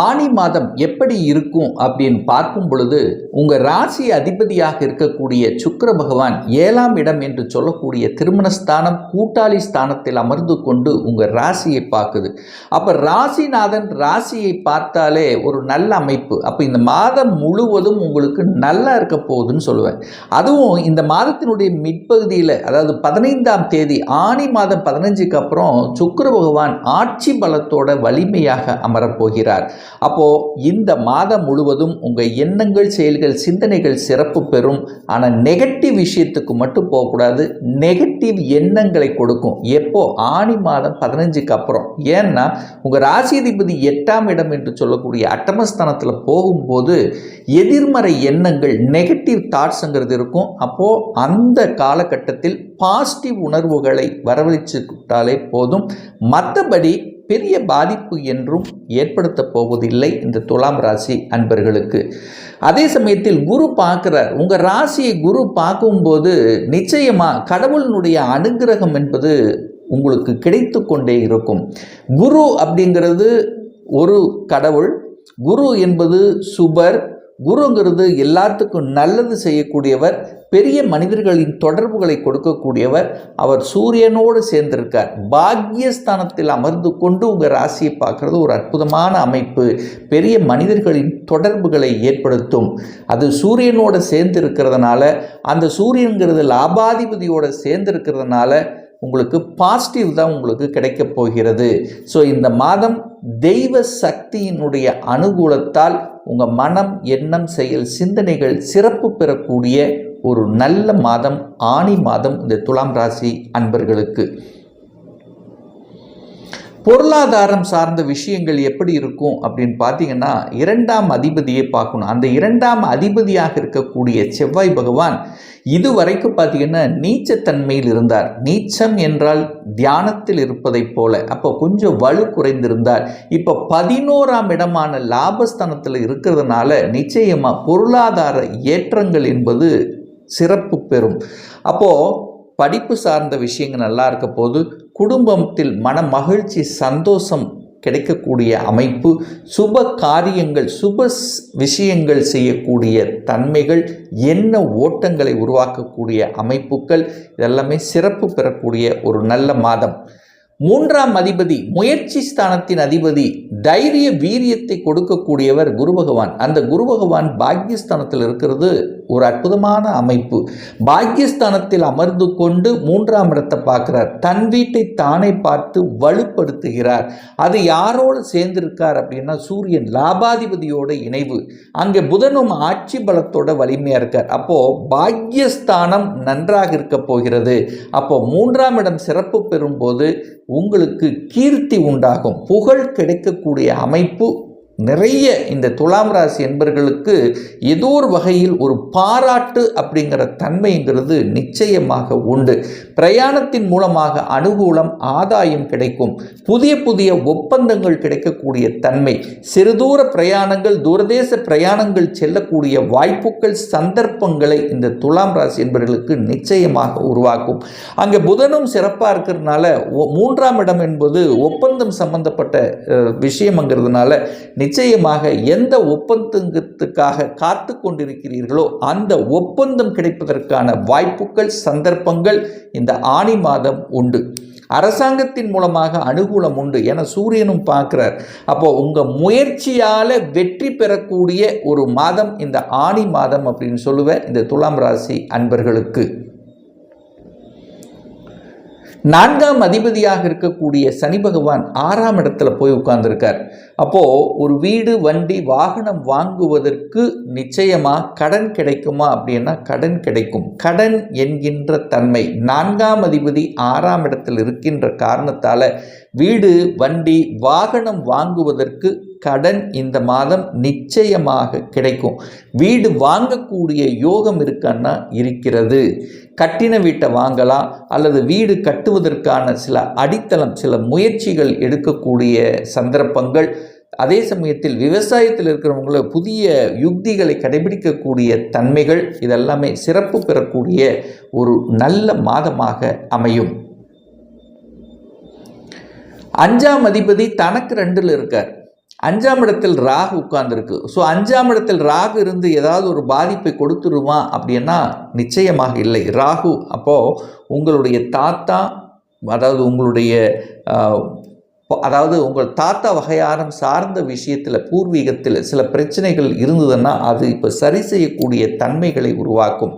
ஆனி மாதம் எப்படி இருக்கும் அப்படின்னு பார்க்கும் பொழுது உங்கள் ராசி அதிபதியாக இருக்கக்கூடிய சுக்கர பகவான் ஏழாம் இடம் என்று சொல்லக்கூடிய திருமணஸ்தானம் கூட்டாளி ஸ்தானத்தில் அமர்ந்து கொண்டு உங்கள் ராசியை பார்க்குது. அப்போ ராசிநாதன் ராசியை பார்த்தாலே ஒரு நல்ல அமைப்பு. அப்போ இந்த மாதம் முழுவதும் உங்களுக்கு நல்லா இருக்க போகுதுன்னு சொல்லுவேன். அதுவும் இந்த மாதத்தினுடைய மிட்பகுதியில் அதாவது பதினைந்தாம் தேதி ஆனி மாதம் பதினஞ்சுக்கு அப்புறம் சுக்கர பகவான் ஆட்சி பலத்தோட வலிமையாக அமரப்போகிறார் அப்போது இந்த மாதம் முழுவதும் உங்கள் எண்ணங்கள் செயல்கள் சிந்தனைகள் சிறப்பு பெறும். ஆனால் நெகட்டிவ் விஷயத்துக்கு மட்டும் போகக்கூடாது. நெகட்டிவ் எண்ணங்களை கொடுக்கும். எப்போ? ஆனி மாதம் பதினஞ்சுக்கு அப்புறம். ஏன்னா உங்கள் ராசிதிபதி எட்டாம் இடம் என்று சொல்லக்கூடிய அட்டமஸ்தானத்தில் போகும்போது எதிர்மறை எண்ணங்கள் நெகட்டிவ் தாட்ஸுங்கிறது இருக்கும். அப்போது அந்த காலகட்டத்தில் பாசிட்டிவ் உணர்வுகளை வரவழைச்சுக்கிட்டாலே போதும். மற்றபடி பெரிய பாதிப்பு என்றும் ஏற்படுத்த போவதில்லை இந்த துலாம் ராசி அன்பர்களுக்கு. அதே சமயத்தில் குரு பார்க்குறார். உங்கள் ராசியை குரு பார்க்கும்போது நிச்சயமாக கடவுளினுடைய அனுகிரகம் என்பது உங்களுக்கு கிடைத்து கொண்டே இருக்கும். குரு அப்படிங்கிறது ஒரு கடவுள். குரு என்பது சுபர் குருங்கிறது எல்லாத்துக்கும் நல்லது செய்யக்கூடியவர் பெரிய மனிதர்களின் தொடர்புகளை கொடுக்கக்கூடியவர். அவர் சூரியனோடு சேர்ந்திருக்கார். பாக்யஸ்தானத்தில் அமர்ந்து கொண்டு உங்கள் ராசியை பார்க்குறது ஒரு அற்புதமான அமைப்பு. பெரிய மனிதர்களின் தொடர்புகளை ஏற்படுத்தும். அது சூரியனோடு சேர்ந்து இருக்கிறதுனால அந்த சூரியன்கிறது லாபாதிபதியோடு சேர்ந்து இருக்கிறதுனால உங்களுக்கு பாசிட்டிவ் தான் உங்களுக்கு கிடைக்கப் போகிறது. ஸோ இந்த மாதம் தெய்வ சக்தியினுடைய அனுகூலத்தால் உங்கள் மனம் எண்ணம் செயல் சிந்தனைகள் சிறப்பு பெறக்கூடிய ஒரு நல்ல மாதம் ஆணி மாதம் இந்த துலாம் ராசி அன்பர்களுக்கு. பொருளாதாரம் சார்ந்த விஷயங்கள் எப்படி இருக்கும் அப்படின்னு பார்த்தீங்கன்னா இரண்டாம் அதிபதியை பார்க்கணும். அந்த இரண்டாம் அதிபதியாக இருக்கக்கூடிய செவ்வாய் பகவான் இதுவரைக்கும் பார்த்தீங்கன்னா நீச்சத்தன்மையில் இருந்தார். நீச்சம் என்றால் தியானத்தில் இருப்பதைப் போல. அப்போ கொஞ்சம் வலு குறைந்திருந்தார். இப்போ பதினோராம் இடமான லாபஸ்தானத்தில் இருக்கிறதுனால நிச்சயமாக பொருளாதார ஏற்றங்கள் என்பது சிறப்பு பெறும். அப்போது படிப்பு சார்ந்த விஷயங்கள் நல்லா இருக்க போது குடும்பத்தில் மன மகிழ்ச்சி சந்தோஷம் கிடைக்கக்கூடிய அமைப்பு சுப காரியங்கள் சுப விஷயங்கள் செய்யக்கூடிய தன்மைகள் என்ன ஓட்டங்களை உருவாக்கக்கூடிய அமைப்புகள் இதெல்லாமே சிறப்பு பெறக்கூடிய ஒரு நல்ல மாதம். மூன்றாம் அதிபதி முயற்சி ஸ்தானத்தின் அதிபதி தைரிய வீரியத்தை கொடுக்கக்கூடியவர் குரு பகவான். அந்த குரு பகவான் பாக்யஸ்தானத்தில் இருக்கிறது ஒரு அற்புதமான அமைப்பு. பாக்யஸ்தானத்தில் அமர்ந்து கொண்டு மூன்றாம் இடத்தை பார்க்கிறார். தன் வீட்டை தானே பார்த்து வலுப்படுத்துகிறார். அது யாரோடு சேர்ந்திருக்கார் அப்படின்னா சூரியன் லாபாதிபதியோட இணைவு. அங்கே புதனும் ஆட்சி பலத்தோட வலிமையாக இருக்கார். அப்போது பாக்யஸ்தானம் நன்றாக இருக்க போகிறது. அப்போ மூன்றாம் இடம் சிறப்பு பெறும்போது உங்களுக்கு கீர்த்தி உண்டாகும். புகழ் கிடைக்கக்கூடிய அமைப்பு நிறைய இந்த துலாம் ராசி என்பர்களுக்கு ஏதோ ஒரு வகையில் ஒரு பாராட்டு அப்படிங்கிற தன்மைங்கிறது நிச்சயமாக உண்டு. பிரயாணத்தின் மூலமாக அனுகூலம் ஆதாயம் கிடைக்கும். புதிய புதிய ஒப்பந்தங்கள் கிடைக்கக்கூடிய தன்மை. சிறுதூர பிரயாணங்கள் தூரதேச பிரயாணங்கள் செல்லக்கூடிய வாய்ப்புகள் சந்தர்ப்பங்களை இந்த துலாம் ராசி என்பவர்களுக்கு நிச்சயமாக உருவாக்கும். அங்கே புதனும் சிறப்பாக இருக்கிறதுனால மூன்றாம் இடம் என்பது ஒப்பந்தம் சம்பந்தப்பட்ட விஷயம்ங்கிறதுனால நிச்சயமாக எந்த ஒப்பந்தத்துக்காக காத்து கொண்டிருக்கிறீர்களோ அந்த ஒப்பந்தம் கிடைப்பதற்கான வாய்ப்புகள் சந்தர்ப்பங்கள் இந்த ஆணி மாதம் உண்டு. அரசாங்கத்தின் மூலமாக அனுகூலம் உண்டு என சூரியனும் பார்க்குறார். அப்போது உங்கள் முயற்சியால் வெற்றி பெறக்கூடிய ஒரு மாதம் இந்த ஆணி மாதம் அப்படின்னு சொல்லுவேன் இந்த துலாம் ராசி அன்பர்களுக்கு. நான்காம் அதிபதியாக இருக்கக்கூடிய சனி பகவான் ஆறாம் இடத்துல போய் உட்கார்ந்துருக்கார். அப்போது ஒரு வீடு வண்டி வாகனம் வாங்குவதற்கு நிச்சயமாக கடன் கிடைக்குமா அப்படின்னா கடன் கிடைக்கும். கடன் என்கின்ற தன்மை நான்காம் அதிபதி ஆறாம் இடத்தில் இருக்கின்ற காரணத்தால் வீடு வண்டி வாகனம் வாங்குவதற்கு கடன் இந்த மாதம் நிச்சயமாக கிடைக்கும். வீடு வாங்கக்கூடிய யோகம் இருக்கான்னா இருக்கிறது. கட்டின வீட்டை வாங்கலாம் அல்லது வீடு கட்டுவதற்கான சில அடித்தளம் சில முயற்சிகள் எடுக்கக்கூடிய சந்தர்ப்பங்கள். அதே சமயத்தில் விவசாயத்தில் இருக்கிறவங்கள புதிய யுக்திகளை கடைபிடிக்கக்கூடிய தன்மைகள் இதெல்லாமே சிறப்பு பெறக்கூடிய ஒரு நல்ல மாதமாக அமையும். அஞ்சாம் அதிபதி தனக்கு ரெண்டில் இருக்கார். அஞ்சாம் இடத்தில் ராகு உட்கார்ந்துருக்கு. ஸோ அஞ்சாம் இடத்தில் ராகு இருந்து ஏதாவது ஒரு பாதிப்பை கொடுத்துருமா அப்படின்னா நிச்சயமாக இல்லை. ராகு அப்போது உங்களுடைய தாத்தா அதாவது உங்களுடைய அதாவது உங்கள் தாத்தா வகையாரம் சார்ந்த விஷயத்தில் பூர்வீகத்தில் சில பிரச்சனைகள் இருந்ததுன்னா அது இப்போ சரி செய்யக்கூடிய தன்மைகளை உருவாக்கும்.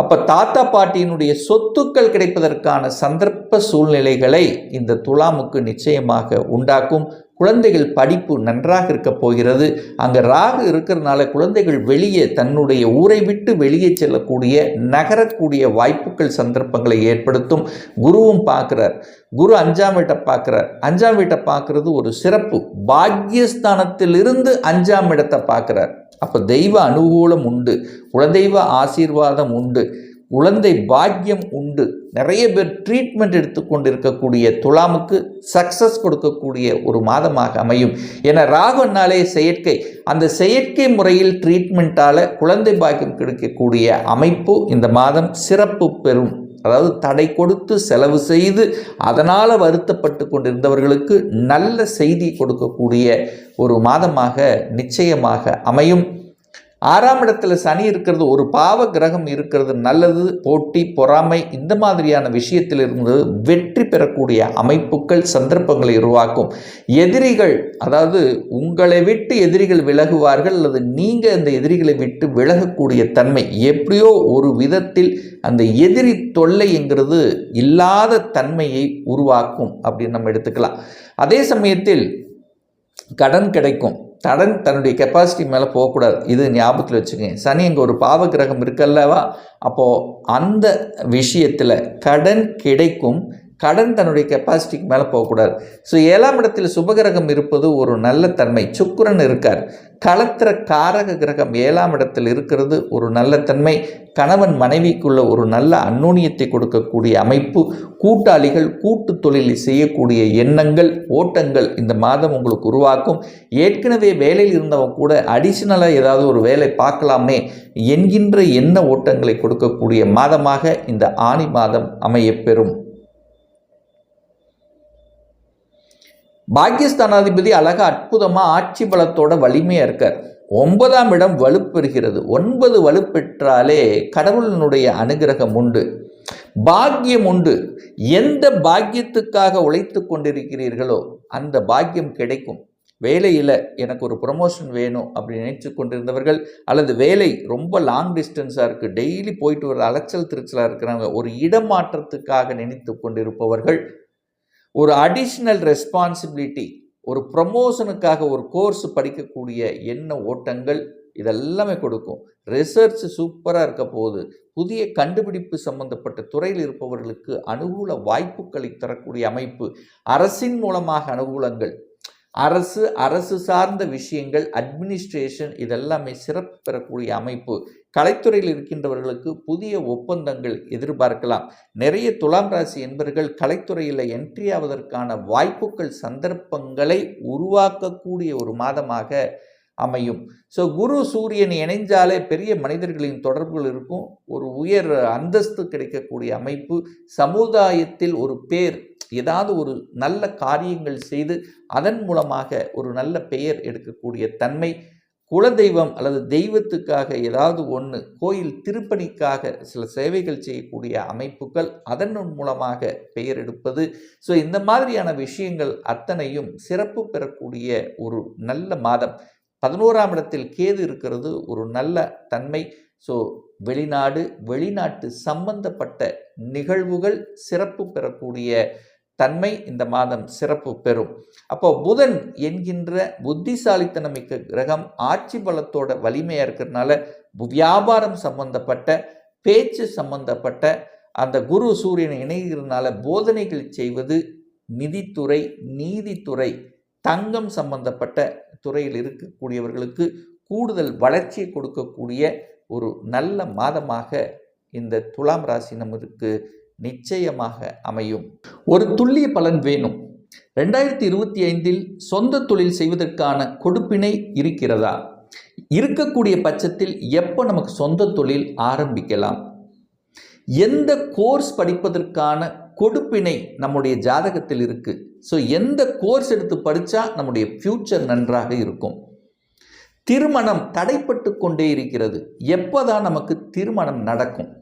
அப்போ தாத்தா பாட்டியினுடைய சொத்துக்கள் கிடைப்பதற்கான சந்தர்ப்ப சூழ்நிலைகளை இந்த துலாமுக்கு நிச்சயமாக உண்டாக்கும். குழந்தைகள் படிப்பு நன்றாக இருக்க போகிறது. அங்கே ராகு இருக்கிறதுனால குழந்தைகள் வெளியே தன்னுடைய ஊரை விட்டு வெளியே செல்லக்கூடிய நகரக்கூடிய வாய்ப்புகள் சந்தர்ப்பங்களை ஏற்படுத்தும். குருவும் பார்க்குறார். குரு அஞ்சாம் வீட்டை பார்க்குறார். அஞ்சாம் வீட்டை பார்க்குறது ஒரு சிறப்பு. பாக்யஸ்தானத்திலிருந்து அஞ்சாம் இடத்தை பார்க்குறார். அப்போ தெய்வ அனுகூலம் உண்டு. குலதெய்வ ஆசீர்வாதம் உண்டு. குழந்தை பாக்கியம் உண்டு. நிறைய பேர் ட்ரீட்மெண்ட் எடுத்துக்கொண்டு இருக்கக்கூடிய துலாமுக்கு சக்ஸஸ் கொடுக்கக்கூடிய ஒரு மாதமாக அமையும். என ராகுனாலே செயற்கை. அந்த செயற்கை முறையில் ட்ரீட்மெண்ட்டால் குழந்தை பாக்கியம் கிடைக்கக்கூடிய அமைப்பு இந்த மாதம் சிறப்பு பெறும். அதாவது தடை கொடுத்து செலவு செய்து அதனால் வருத்தப்பட்டு கொண்டிருந்தவர்களுக்கு நல்ல செய்தி கொடுக்கக்கூடிய ஒரு மாதமாக நிச்சயமாக அமையும். ஆறாம் இடத்துல சனி இருக்கிறது ஒரு பாவ கிரகம் இருக்கிறது நல்லது போட்டி பொறாமை இந்த மாதிரியான விஷயத்திலிருந்து வெற்றி பெறக்கூடிய அமைப்புகள் சந்தர்ப்பங்களை உருவாக்கும். எதிரிகள் அதாவது உங்களை விட்டு எதிரிகள் விலகுவார்கள் அல்லது நீங்கள் அந்த எதிரிகளை விட்டு விலகக்கூடிய தன்மை எப்படியோ ஒரு விதத்தில் அந்த எதிரி தொல்லைங்கிறது இல்லாத தன்மையை உருவாக்கும் அப்படின்னு நம்ம எடுத்துக்கலாம். அதே சமயத்தில் கடன் கிடைக்கும். கடன் தன்னுடைய கெப்பாசிட்டி மேலே போகக்கூடாது. இது ஞாபகத்தில் வச்சுக்கோங்க சனி இங்கே ஒரு பாவ கிரகம் இருக்கல்லவா? அப்போது அந்த விஷயத்தில் கடன் கிடைக்கும் கடன் தன்னுடைய கெப்பாசிட்டிக்கு மேலே போகக்கூடாது. ஸோ ஏழாம் இடத்தில் சுபகிரகம் இருப்பது ஒரு நல்ல தன்மை. சுக்கிரன் இருக்கார். களத்திர காரக கிரகம் ஏழாம் இடத்தில் இருக்கிறது ஒரு நல்ல தன்மை. கணவன் மனைவிக்குள்ள ஒரு நல்ல அந்நுண்ணியத்தை கொடுக்கக்கூடிய அமைப்பு. கூட்டாளிகள் கூட்டு தொழிலில் செய்யக்கூடிய எண்ணங்கள் ஓட்டங்கள் இந்த மாதம் உங்களுக்கு உருவாக்கும். ஏற்கனவே வேலையில் இருந்தவங்க கூட அடிஷ்னலாக ஏதாவது ஒரு வேலை பார்க்கலாமே என்கின்ற எண்ண ஓட்டங்களை கொடுக்கக்கூடிய மாதமாக இந்த ஆணி மாதம் அமையப்பெறும் பாக்கியஸ்தானாதிபதி அழகா அற்புதமாக ஆட்சி பலத்தோட வலிமையாக இருக்கார். ஒன்பதாம் இடம் வலுப்பெறுகிறது ஒன்பது வலுப்பெற்றாலே கடவுளினுடைய அனுகிரகம் உண்டு. பாக்கியம் உண்டு. எந்த பாக்கியத்துக்காக உழைத்து கொண்டிருக்கிறீர்களோ அந்த பாக்கியம் கிடைக்கும். வேலையில் எனக்கு ஒரு ப்ரொமோஷன் வேணும் அப்படின்னு நினைச்சு கொண்டிருந்தவர்கள் அல்லது வேலை ரொம்ப லாங் டிஸ்டன்ஸாக இருக்குது டெய்லி போயிட்டு வர அலைச்சல் திருச்சலாக இருக்கிறவங்க ஒரு இடமாற்றத்துக்காக நினைத்து கொண்டிருப்பவர்கள் ஒரு அடிஷ்னல் ரெஸ்பான்சிபிலிட்டி ஒரு ப்ரமோஷனுக்காக ஒரு கோர்ஸ் படிக்கக்கூடிய எண்ண ஓட்டங்கள் இதெல்லாமே கொடுக்கும். ரிசர்ச் சூப்பராக இருக்க போது புதிய கண்டுபிடிப்பு சம்பந்தப்பட்ட துறையில் இருப்பவர்களுக்கு அனுகூல வாய்ப்புகளை தரக்கூடிய அமைப்பு அரசின் மூலமாக அனுகூலங்கள். அரசு அரசு சார்ந்த விஷயங்கள் அட்மினிஸ்ட்ரேஷன் இதெல்லாமே சிறப்பு பெறக்கூடிய அமைப்பு. கலைத்துறையில் இருக்கின்றவர்களுக்கு புதிய ஒப்பந்தங்கள் எதிர்பார்க்கலாம். நிறைய துலாம் ராசி என்பவர்கள் கலைத்துறையில் என்ட்ரி ஆவதற்கான வாய்ப்புகள் சந்தர்ப்பங்களை உருவாக்கக்கூடிய ஒரு மாதமாக அமையும். ஸோ குரு சூரியன் இணைஞ்சாலே பெரிய மனிதர்களின் தொடர்புகள் இருக்கும். ஒரு உயர் அந்தஸ்து கிடைக்கக்கூடிய அமைப்பு. சமுதாயத்தில் ஒரு பேர் ஏதாவது ஒரு நல்ல காரியங்கள் செய்து அதன் மூலமாக ஒரு நல்ல பெயர் எடுக்கக்கூடிய தன்மை குலதெய்வம் அல்லது தெய்வத்துக்காக ஏதாவது ஒன்று கோயில் திருப்பணிக்காக சில சேவைகள் செய்யக்கூடிய அமைப்புகள் அதன் மூலமாக பெயர் எடுப்பது. ஸோ இந்த மாதிரியான விஷயங்கள் அத்தனையும் சிறப்பு பெறக்கூடிய ஒரு நல்ல மாதம். பதினோராம் இடத்தில் கேது இருக்கிறது ஒரு நல்ல தன்மை. ஸோ வெளிநாடு வெளிநாட்டு சம்பந்தப்பட்ட நிகழ்வுகள் சிறப்பு பெறக்கூடிய தன்மை இந்த மாதம் சிறப்பு பெறும். அப்போ புதன் என்கின்ற புத்திசாலித்தனமிக்க கிரகம் ஆட்சி பலத்தோட வலிமையாக இருக்கிறதுனால வியாபாரம் சம்பந்தப்பட்ட பேச்சு சம்பந்தப்பட்ட அந்த குரு சூரியன் இணைகிறதுனால போதனைகள் செய்வது நிதித்துறை நீதித்துறை தங்கம் சம்பந்தப்பட்ட துறையில் இருக்கக்கூடியவர்களுக்கு கூடுதல் வளர்ச்சியை கொடுக்கக்கூடிய ஒரு நல்ல மாதமாக இந்த துலாம் ராசி நமக்கு நிச்சயமாக அமையும். ஒரு துல்லிய பலன் வேணும். ரெண்டாயிரத்தி இருபத்தி ஐந்தில் சொந்த தொழில் செய்வதற்கான கொடுப்பினை இருக்கிறதா? இருக்கக்கூடிய பட்சத்தில் எப்போ நமக்கு சொந்த தொழில் ஆரம்பிக்கலாம்? எந்த கோர்ஸ் படிப்பதற்கான கொடுப்பினை நம்முடைய ஜாதகத்தில் இருக்கு? ஸோ எந்த கோர்ஸ் எடுத்து படித்தா நம்முடைய ஃப்யூச்சர் நன்றாக இருக்கும்? திருமணம் தடைப்பட்டு கொண்டே இருக்கிறது. எப்போதான் நமக்கு திருமணம் நடக்கும்?